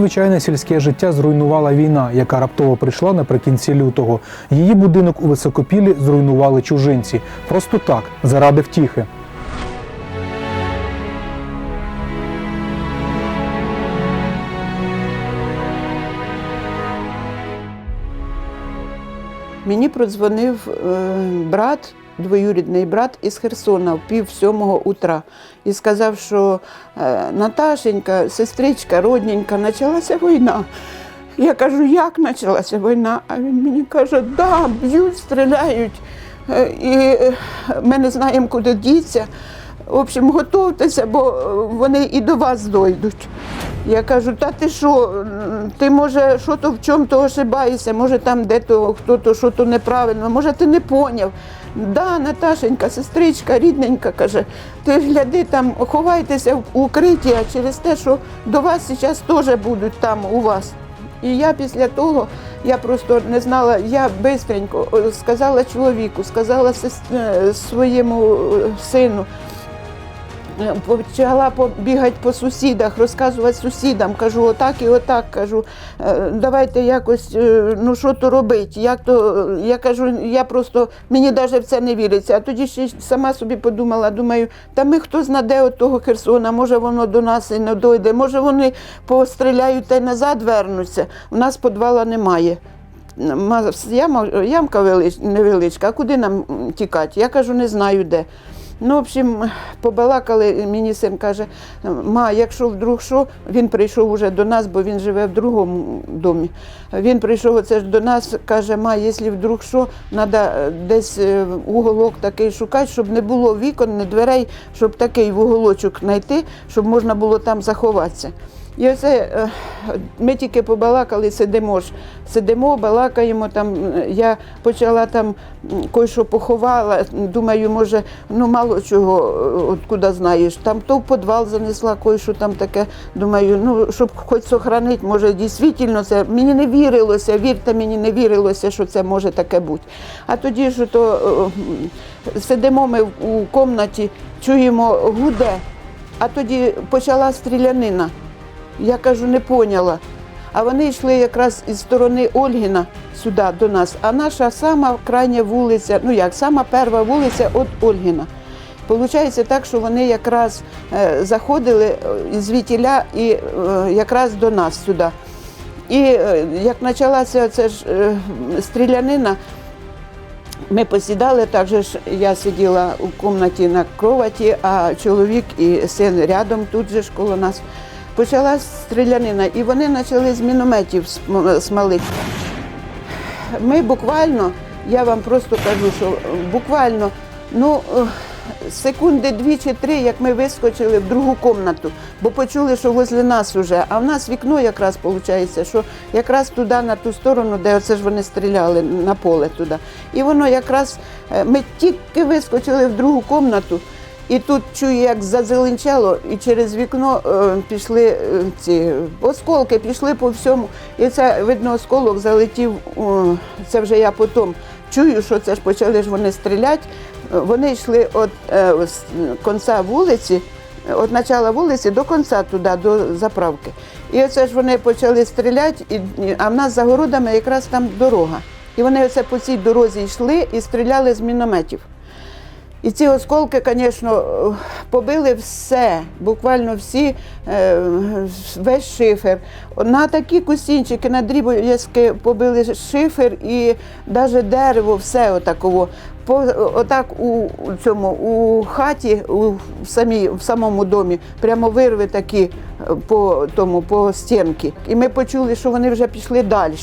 Звичайне сільське життя зруйнувала війна, яка раптово прийшла наприкінці лютого. Її будинок у високопілі зруйнували чужинці. Просто так, заради втіхи. Мені продзвонив е, брат, двоюрідний брат із Херсона в пів сьомого утра і сказав, що е, Наташенька, сестричка, родненька, почалася війна. Я кажу, як почалася війна? А він мені каже, да, б'ють, стріляють, е, і е, ми не знаємо, куди діться. В общем, готуйтеся, бо вони і до вас дойдуть. Я кажу, та ти що, ти може що то в чому то ошибаєшся, може там де-то хто-то що то неправильно, може ти не поняв. Да, Наташенька, сестричка, рідненька, каже, ти гляди там, ховайтеся в укритті, а через те, що до вас зараз теж будуть там у вас. І я після того, я просто не знала, я бистренько е, сказала чоловіку, сказала е, своєму е, сину, почала побігати по сусідах, розказувати сусідам. Кажу, отак і отак. Кажу, «Е, давайте якось, е, ну що то робити. Як то, я кажу, я просто мені навіть в це не віриться. А тоді ще сама собі подумала, думаю, та ми хто знаде от того Херсона, може воно до нас і не дойде, може вони постріляють та й назад вернуться. У нас підвала немає. Яма, ямка невеличка, а куди нам тікати? Я кажу, не знаю де. Ну, в общем, побалакали, мені син каже, ма, якщо вдруг що, він прийшов уже до нас, бо він живе в другому домі. Він прийшов оце ж до нас, каже, ма, якщо вдруг що, треба десь е, уголок такий шукати, щоб не було вікон, не дверей, щоб такий вуголочок знайти, щоб можна було там заховатися. І оце е, ми тільки побалакали, сидимо ж, сидимо, балакаємо. Там е, я почала там кое-що поховала. Думаю, може, ну мало чого, е, откуда знаєш. Там то в підвал занесла, кое-що там таке. Думаю, ну щоб хоч сохранити, може, дійсно це. Мені не вірилося, вірте, мені не вірилося, що це може таке бути. А тоді ж то сидимо ми у кімнаті, чуємо гуде, а тоді почала стрілянина. Я кажу, не поняла. А вони йшли якраз із сторони Ольгіна сюди до нас. А наша сама крайня вулиця, ну як, сама перша вулиця від Ольгіна. Получається так, що вони якраз е, заходили е, звідтіля і е, якраз до нас сюди. І як почалася ця ж стрілянина, ми посідали, так же ж я сиділа у кімнаті на кроваті, а чоловік і син рядом тут же ж коло нас. Почалась стрілянина, і вони почали з мінометів смалити. Ми буквально, я вам просто кажу, що буквально ну, секунди дві чи три, як ми вискочили в другу кімнату, бо почули, що возле нас вже. А в нас вікно якраз виходить, що якраз туди, на ту сторону, де оце ж вони стріляли на поле туди. І воно якраз е, ми тільки вискочили в другу кімнату. І тут чую, як зазеленчало, і через вікно е, пішли е, ці осколки, пішли по всьому. І це, видно, осколок залетів. о, це вже я потім чую, що це ж почали ж вони стріляти. Вони йшли від е, з кінця вулиці, від початку вулиці до кінця туди, до заправки. І оце ж вони почали стріляти, і, а в нас за городами якраз там дорога. І вони оце по цій дорозі йшли і стріляли з мінометів. І ці осколки, звісно, побили все, буквально всі, е, весь шифер. На такі кусінчики, на дріб'язки побили шифер і навіть дерево, все отаково. По, отак у цьому у хаті, у самій, в самому домі, прямо вирви такі е, по тому, по стінки. І ми почули, що вони вже пішли далі.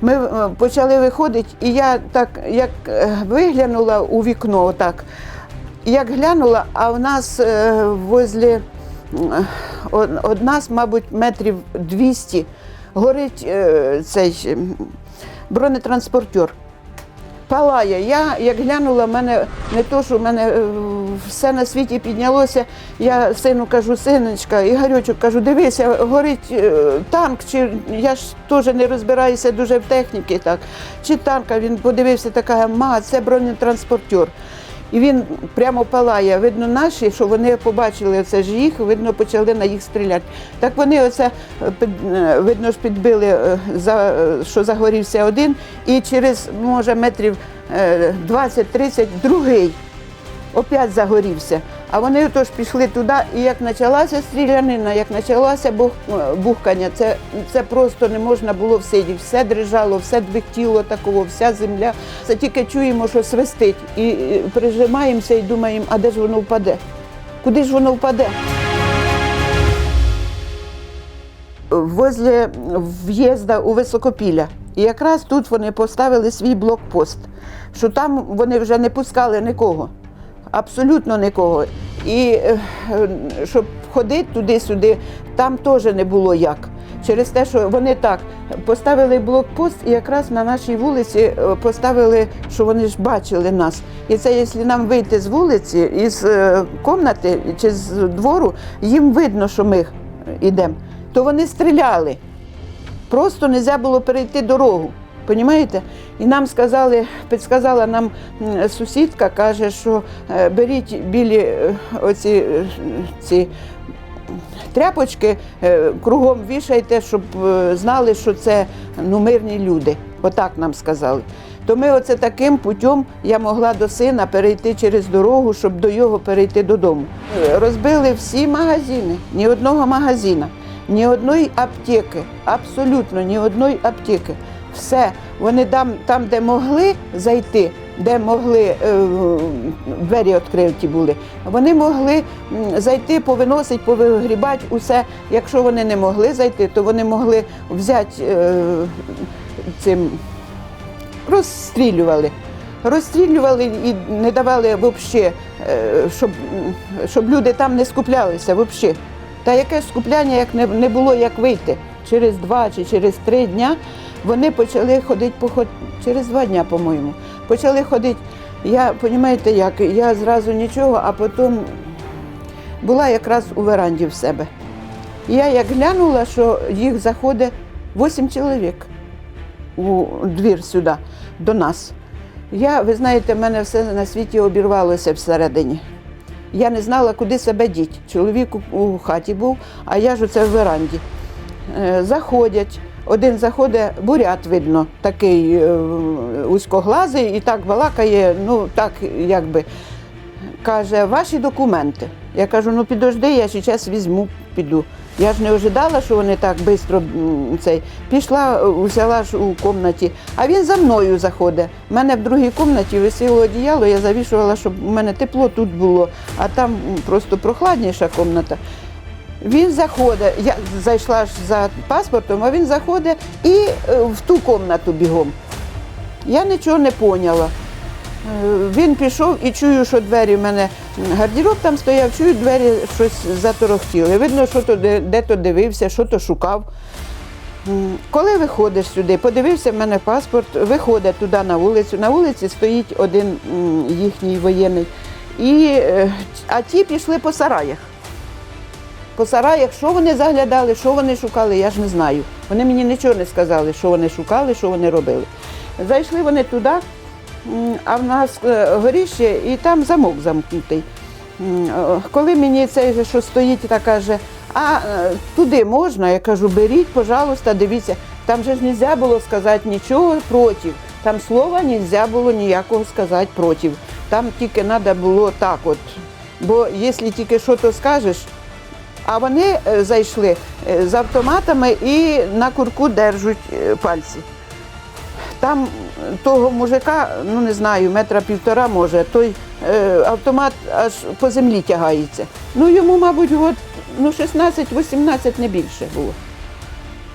Ми е, почали виходити, і я так як е, виглянула у вікно, отак, як глянула, а в нас е, возле од нас, мабуть, метрів 200, горить цей бронетранспортер. Палає. Я як глянула, мене не то, що в мене е, все на світі піднялося. Я сину кажу, синочка, Ігорючок, кажу, дивися, горить е, танк, чи я ж теж не розбираюся дуже в техніці, так. Чи танк, а він подивився, така, ма, це бронетранспортер. І він прямо палає. Видно, наші, що вони побачили це ж їх, видно, почали на їх стріляти. Так вони оце е, е, видно ж підбили, е, що загорівся один, і через може метрів е, 20-30 другий опять загорівся. А вони отож пішли туди, і як почалася стрілянина, як почалося е, бухкання, це, це просто не можна було всидіти. Все дрижало, все двихтіло такого, вся земля. Це тільки чуємо, що свистить. І, прижимаємося і думаємо, а де ж воно впаде? Куди ж воно впаде? Возле в'їзду у Високопілля. І якраз тут вони поставили свій блокпост, що там вони вже не пускали нікого, абсолютно нікого. І е, щоб ходити туди-сюди, там теж не було як. Через те, що вони так поставили блокпост, і якраз на нашій вулиці е, поставили, що вони ж бачили нас. І це, якщо нам вийти з вулиці, із е, кімнати чи з двору, їм видно, що ми йдемо, то вони стріляли. Просто не можна було перейти дорогу. Понімаєте? І нам сказали, підсказала нам сусідка, каже, що беріть білі оці ці тряпочки, е, кругом вішайте, щоб е, знали, що це ну, мирні люди. Отак нам сказали. То ми оце таким путем я могла до сина перейти через дорогу, щоб до його перейти додому. Розбили всі магазини, ні одного магазина, ні одної аптеки, абсолютно ні одної аптеки. Все, вони там, там де могли зайти, де могли е, двері відкриті були, вони могли зайти, повиносити, повигрібати усе. Якщо вони не могли зайти, то вони могли взяти е, цим розстрілювали. Розстрілювали і не давали взагалі, щоб, щоб люди там не скуплялися взагалі. Та яке скупляння, як не було як вийти. Через два чи через три дня вони почали ходити поход... через два дня, по-моєму. Почали ходити. Я, розумієте, як, я зразу нічого, а потім була якраз у веранді в себе. Я як глянула, що їх заходить вісім чоловік у двір сюди, до нас. Я, ви знаєте, в мене все на світі обірвалося всередині. Я не знала, куди себе діти. Чоловік у- у хаті був, а я ж оце в веранді. Е, Заходять. Один заходить, бурят видно, такий е, узькоглазий і так балакає, ну так якби. Каже, ваші документи. Я кажу, ну підожди, я зараз візьму, піду. Я ж не ожидала, що вони так швидко цей. Пішла, взяла ж у кімнаті, а він за мною заходить. У мене в другій кімнаті висіло одіяло, я завішувала, щоб у мене тепло тут було, а там просто прохладніша кімната. Він заходить, я зайшла ж за паспортом, а він заходить і е, в ту кімнату бігом. Я нічого не поняла. Е, Він пішов і чую, що двері в мене гардероб там стояв, чую, двері щось заторохтіли. Видно, що то де, то дивився, що то шукав. Коли виходиш сюди, подивився в мене паспорт, виходить туди на вулицю. На вулиці стоїть один їхній воєнний. І, е, а ті пішли по сараях. По сараях, що вони заглядали, що вони шукали, я ж не знаю. Вони мені нічого не сказали, що вони шукали, що вони робили. Зайшли вони туди, а в нас е, горіще, і там замок замкнутий. Е, Коли мені цей що стоїть, та каже, а е, туди можна, я кажу, беріть, пожалуйста, дивіться. Там же ж не можна було сказати нічого проти. Там слова не можна було ніякого сказати проти. Там тільки треба було так от. Бо якщо тільки що то скажеш, а вони е, зайшли е, з автоматами і на курку держать е, пальці. Там того мужика, ну не знаю, метра півтора може, той автомат аж по землі тягається. Ну йому, мабуть, от, ну 16-18 не більше було.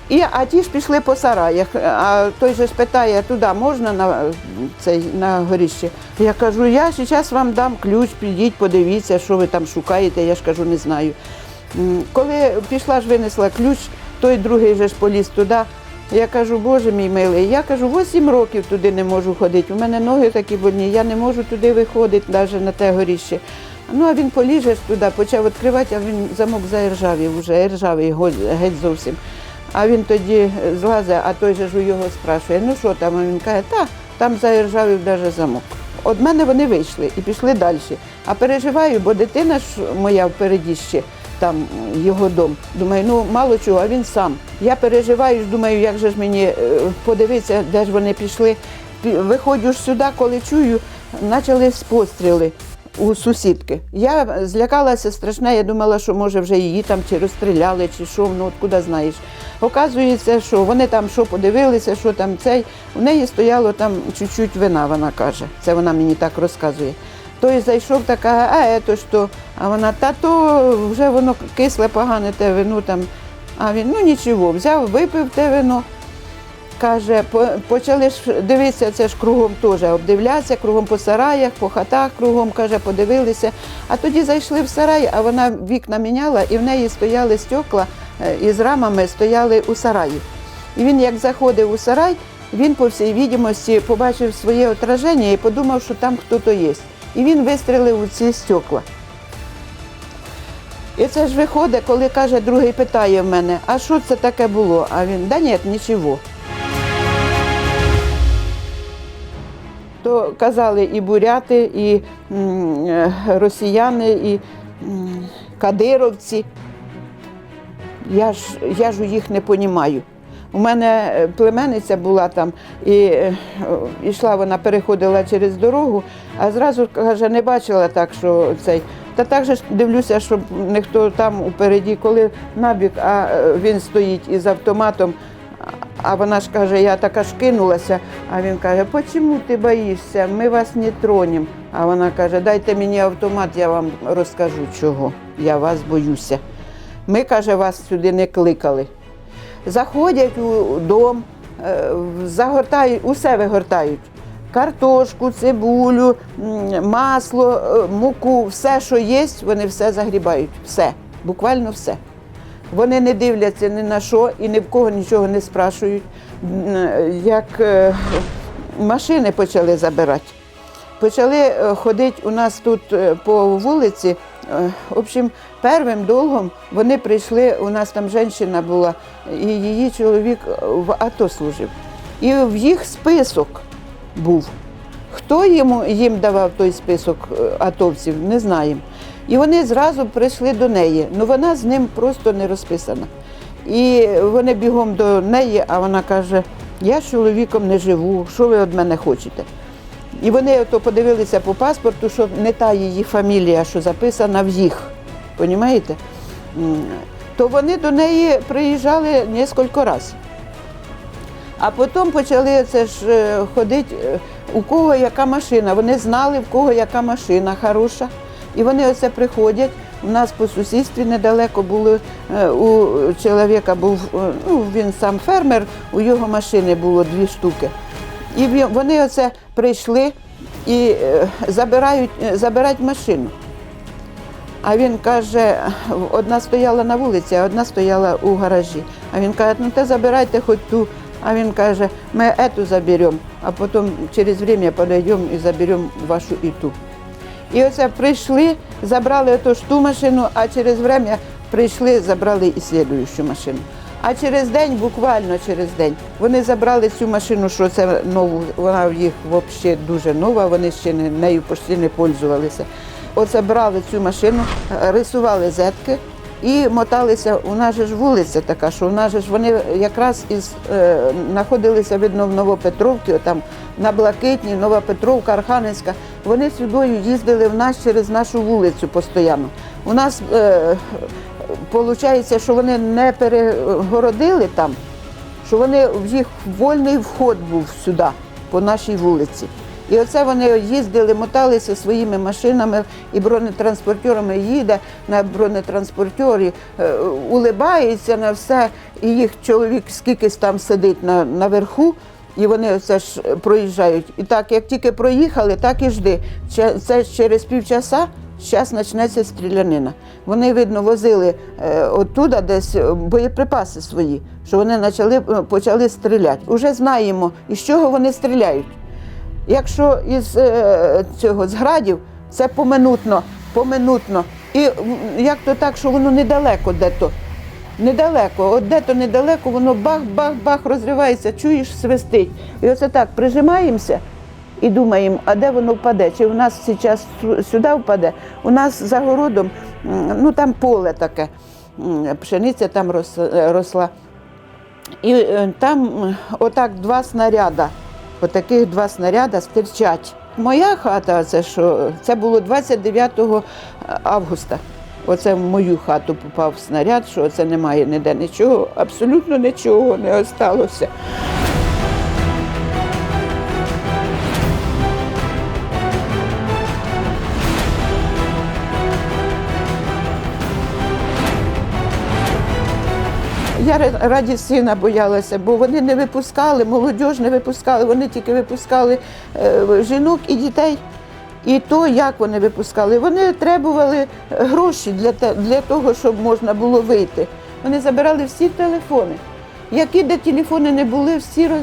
І, а ті ж пішли по сараях, а той же ж питає, туди можна на, цей, на горіще. Я кажу, я зараз вам дам ключ, підіть, подивіться, що ви там шукаєте, я ж кажу, не знаю. Коли пішла ж винесла ключ, той другий же ж поліз туди. Я кажу, Боже мій милий, я кажу, 8 років туди не можу ходити. У мене ноги такі больні, я не можу туди виходити, навіть на те горіще. Ну, а він поліже ж туди, почав відкривати, а він замок заіржавів вже, іржавий геть зовсім. А він тоді злазить, а той же ж у його спрашує, ну що там? А він каже, та там заіржавів навіть замок. От мене вони вийшли і пішли далі. А переживаю, бо дитина ж моя впереді ще там його дом. Думаю, ну мало чого, а він сам. Я переживаю, думаю, як же ж мені е, подивитися, де ж вони пішли. Виходжу ж сюди, коли чую, почались постріли у сусідки. Я злякалася страшно, я думала, що може вже її там чи розстріляли, чи що, ну от куди знаєш. Оказується, що вони там що подивилися, що там цей. У неї стояло там чуть-чуть вина, вона каже. Це вона мені так розказує. Той зайшов така, а ето що? А вона, та то вже воно кисле, погане те вино там. А він, ну нічого, взяв, випив те вино. Каже, почали ж дивитися, це ж кругом теж обдивлятися, кругом по сараях, по хатах кругом, каже, подивилися. А тоді зайшли в сарай, а вона вікна міняла, і в неї стояли стекла е, із рамами стояли у сараї. І він, як заходив у сарай, він, по всій відомості, побачив своє отраження і подумав, що там хтось є. І він вистрілив у ці стекла. І це ж виходить, коли каже, другий питає в мене, а що це таке було? А він, да ні, нічого. То казали і буряти, і е, росіяни, і кадировці. Я ж, я ж їх не понімаю. У мене е, племенниця була там, і е, йшла вона, переходила через дорогу, а зразу каже, не бачила так, що цей. Та так же дивлюся, щоб ніхто там упереді, коли набіг, а е, він стоїть із автоматом. А вона ж каже, я така ж кинулася. А він каже, чому ти боїшся? Ми вас не тронемо. А вона каже, дайте мені автомат, я вам розкажу, чого. Я вас боюся. Ми, каже, вас сюди не кликали. Заходять у дом, е, загортають, усе вигортають. Картошку, цибулю, масло, е, муку, все, що є, вони все загрібають. Все, буквально все. Вони не дивляться ні на що і ні в кого нічого не спрашують. Як е, машини почали забирати. Почали ходити у нас тут по вулиці. В общем, первим долгом вони прийшли, у нас там жінка була, і її чоловік в АТО служив. І в їх список був. Хто йому, їм давав той список е, атовців, не знаємо. І вони зразу прийшли до неї. Ну вона з ним просто не розписана. І вони бігом до неї, а вона каже: я з чоловіком не живу, що ви від мене хочете? І вони ото подивилися по паспорту, що не та її фамілія, що записана в їх. Понімаєте? То вони до неї приїжджали кілька разів. А потім почали це ж е, ходити, е, у кого яка машина. Вони знали, в кого яка машина хороша. І вони оце приходять. У нас по сусідстві недалеко були, е, у чоловіка був, ну він сам фермер, у його машини було дві штуки. І вони оце прийшли і забирають, забирають машину. А він каже, одна стояла на вулиці, а одна стояла у гаражі. А він каже, ну те забирайте хоч ту. А він каже, ми ету заберемо, а потім через время подойдемо і заберемо вашу і ту. І оце прийшли, забрали ту ж ту машину, а через время прийшли, забрали і слідуючу машину. А через день, буквально через день, вони забрали цю машину, що це нову, вона в їх взагалі дуже нова, вони ще не, нею почти не пользувалися. Оце брали цю машину, рисували зетки і моталися. У нас же ж вулиця така, що у нас же ж вони якраз із е, знаходилися видно в Новопетровці, там на Блакитній, Нова Петровка, Архангельська. Вони сюдою їздили в нас через нашу вулицю постійно. У нас е, виходить, що вони не перегородили там, що вони в їх вольний вход був сюди, по нашій вулиці. І оце вони їздили, моталися своїми машинами і бронетранспортерами їде на бронетранспортері, е, улибається на все, і їх чоловік скількись там сидить на, наверху, і вони оце ж проїжджають. І так, як тільки проїхали, так і жди. Це через півчаса зараз почнеться стрілянина. Вони, видно, возили е, оттуда десь е, боєприпаси свої, що вони почали, почали стріляти. Уже знаємо, із чого вони стріляють. Якщо із е, цього з градів, це поминутно, поминутно. І як то так, що воно недалеко де-то. Недалеко, от де-то недалеко, воно бах-бах-бах розривається, чуєш, свистить. І оце так прижимаємося і думаємо, а де воно впаде? Чи в нас зараз сюди впаде? У нас за городом, ну там поле таке, пшениця там е, росла. І е, там отак два снаряда, отаких два снаряда стирчать. Моя хата, це що, це було 29 августа. Оце в мою хату попав снаряд, що це немає ніде нічого, абсолютно нічого не осталося. Я ра- раді сина боялася, бо вони не випускали, молодь не випускали, вони тільки випускали е, жінок і дітей. І то, як вони випускали, вони требували гроші для, для того, щоб можна було вийти. Вони забирали всі телефони. Які де телефони не були, всі, е,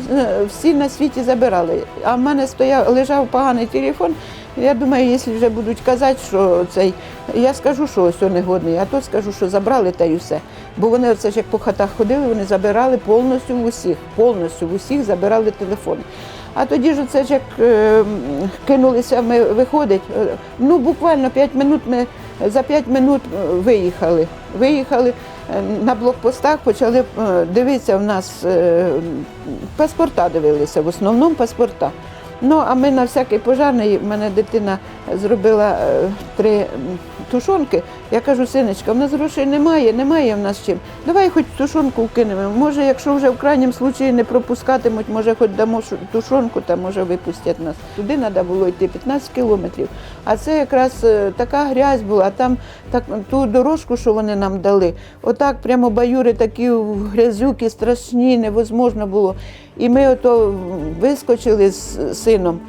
всі на світі забирали. А в мене стояв, лежав поганий телефон. Я думаю, якщо вже будуть казати, що цей, я скажу, що ось негодний, а то скажу, що забрали та й усе. Бо вони оце ж як по хатах ходили, вони забирали повністю в усіх, повністю в усіх забирали телефони. А тоді ж оце ж як е, кинулися ми виходить, е, ну буквально 5 минут ми за 5 минут е, виїхали. Виїхали е, на блокпостах, почали дивитися в нас е, паспорта дивилися, в основному паспорта. Ну, а ми на всякий пожарний, в мене дитина зробила е, три тушонки. Я кажу, синочка, в нас грошей немає, немає в нас чим. Давай хоч тушонку вкинемо. Може, якщо вже в крайньому случаї не пропускатимуть, може, хоч дамо тушонку, та може випустять нас. Туди треба було йти 15 кілометрів. А це якраз е, така грязь була. Там так, ту дорожку, що вони нам дали, отак прямо баюри такі грязюки страшні, невозможно було. І ми ото вискочили з сином.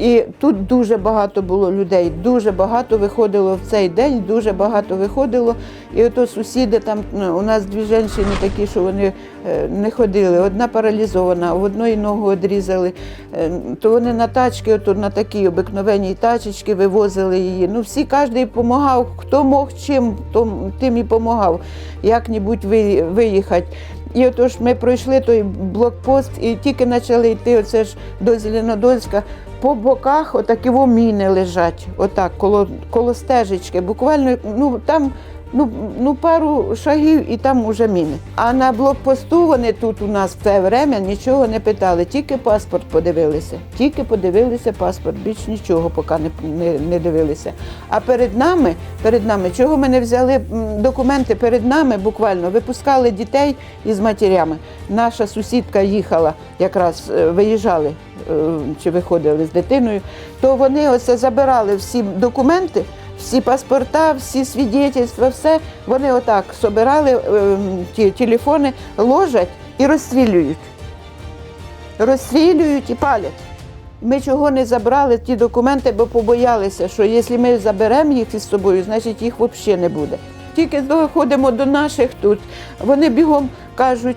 І тут дуже багато було людей, дуже багато виходило в цей день, дуже багато виходило. І ото сусіди там ну, у нас дві жінки такі, що вони е, не ходили. Одна паралізована, в одної ногу відрізали. Е, То вони на тачки, ото на такі обикновенні тачечки вивозили її. Ну всі кожен допомагав, хто мог чим, тим і допомагав, як-небудь виїхати. І отож ми пройшли той блокпост і тільки почали йти оце ж до Зеленодольська. По боках отакі міни лежать, отак, коло, коло стежечки. Буквально ну, там ну, ну, пару шагів і там уже міни. А на блокпосту вони тут у нас в це время нічого не питали, тільки паспорт подивилися. Тільки подивилися паспорт, більш нічого поки не, не, не дивилися. А перед нами, перед нами, чого ми не взяли документи перед нами, буквально випускали дітей із матерями. Наша сусідка їхала, якраз е, виїжджали е, чи виходили з дитиною, то вони оце забирали всі документи, всі паспорта, всі свідетельства, все. Вони отак собирали е, ті телефони, ложать і розстрілюють. Розстрілюють і палять. Ми чого не забрали ті документи, бо побоялися, що якщо ми заберемо їх із собою, значить їх взагалі не буде. Тільки доходимо до наших тут, вони бігом кажуть,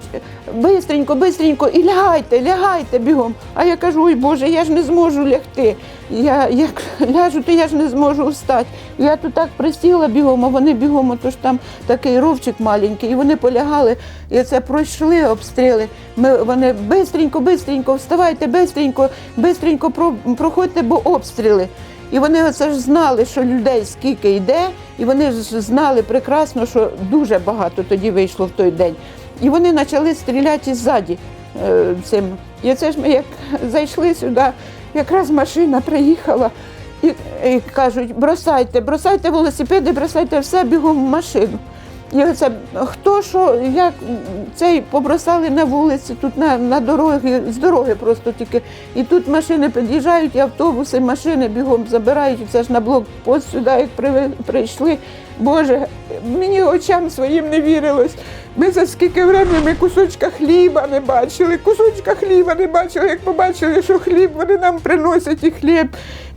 бистренько, бистренько, і лягайте, лягайте бігом. А я кажу, ой Боже, я ж не зможу лягти. Я як ляжу, то я ж не зможу встати. Я тут так присіла бігом, а вони бігом, отож там такий ровчик маленький, і вони полягали, і це пройшли обстріли. Ми, вони бистренько, бистренько, вставайте, бистренько, бистренько про, проходьте, бо обстріли. І вони оце ж знали, що людей скільки йде, і вони ж знали прекрасно, що дуже багато тоді вийшло в той день. І вони почали стріляти ззаді е, цим. І це ж ми як зайшли сюди, якраз машина приїхала. І, і кажуть, бросайте, бросайте велосипеди, бросайте все бігом в машину. І оце хто що, як цей побросали на вулиці, тут на, на дороги, з дороги просто тільки. І тут машини під'їжджають, і автобуси, машини бігом забирають. Це ж на блокпост сюди, як прийшли. Боже, мені очам своїм не вірилось. Ми за скільки времени ми кусочка хліба не бачили, кусочка хліба не бачили, як побачили, що хліб вони нам приносять і хліб,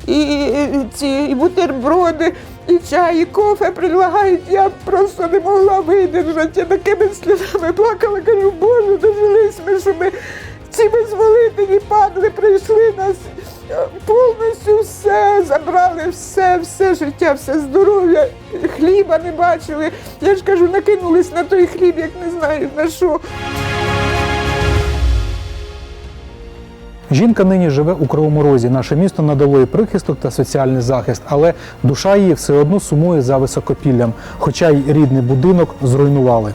і, ці і бутерброди, і чай, і кофе предлагають. Я просто не могла видержати. Я такими сльозами плакала, кажу, Боже, дожились ми, що ми ці визволителі падли, прийшли нас е, повністю все, забрали все, все життя, все здоров'я, хліба не бачили. Я ж кажу, накинулись на той хліб, як не знаю на що. Жінка нині живе у Кривому Розі. Наше місто надало їй прихисток та соціальний захист, але душа її все одно сумує за високопіллям, хоча й рідний будинок зруйнували.